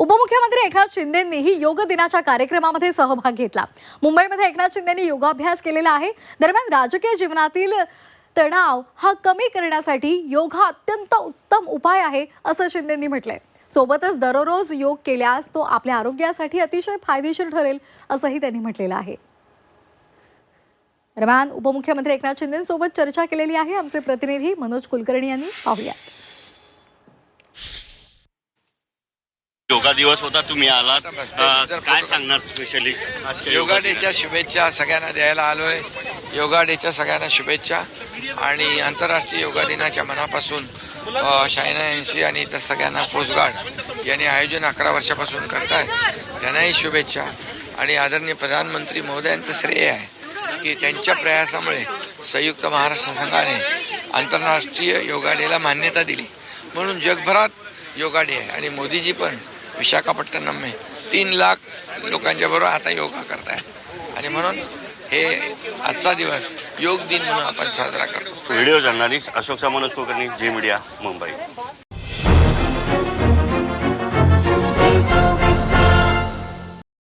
उपमुख्यमंत्री एकनाथ शिंदेंनीही योग दिनाच्या कार्यक्रमामध्ये सहभाग घेतला. मुंबईमध्ये एकनाथ शिंदेंनी योगाभ्यास केलेला आहे. दरम्यान राजकीय जीवनातील तणाव हा कमी करण्यासाठी योग हा अत्यंत उत्तम उपाय आहे असं शिंदेंनी म्हटलंय. सोबतच दररोज योग केल्यास तो आपल्या आरोग्यासाठी अतिशय फायदेशीर ठरेल असंही त्यांनी म्हटलेलं आहे. दरम्यान उपमुख्यमंत्री एकनाथ शिंदेसोबत चर्चा केलेली आहे. आमचे प्रतिनिधी मनोज कुलकर्णी यांनी पाहूया योगा दिवस होता तुम्ही आलात. काय सांगणार स्पेशली योगा डेच्या शुभेच्छा सगळ्यांना द्यायला आलोय. योगा डेच्या सगळ्यांना शुभेच्छा. आणि आंतरराष्ट्रीय योगा दिनाच्या मनापासून शायना एनसी आणि इतर सगळ्यांना कोस्टगार्ड यांनी आयोजन अकरा वर्षापासून करतायत त्यांनाही शुभेच्छा. आणि आदरणीय प्रधानमंत्री महोदयांचं श्रेय आहे की त्यांच्या प्रयासामुळे संयुक्त महाराष्ट्र संघाने आंतरराष्ट्रीय योगा डेला मान्यता दिली. म्हणून जगभरात योगा डे आहे. आणि मोदीजी पण विशाखापट्टणम में तीन लाख लोकांच्या बरोबर आता योगा करतायत आणि म्हणून हे आजचा दिवस योग दिन म्हणून आपण साजरा करतो. Video journalist Ashok Manoj Kulkarni ji media Mumbai.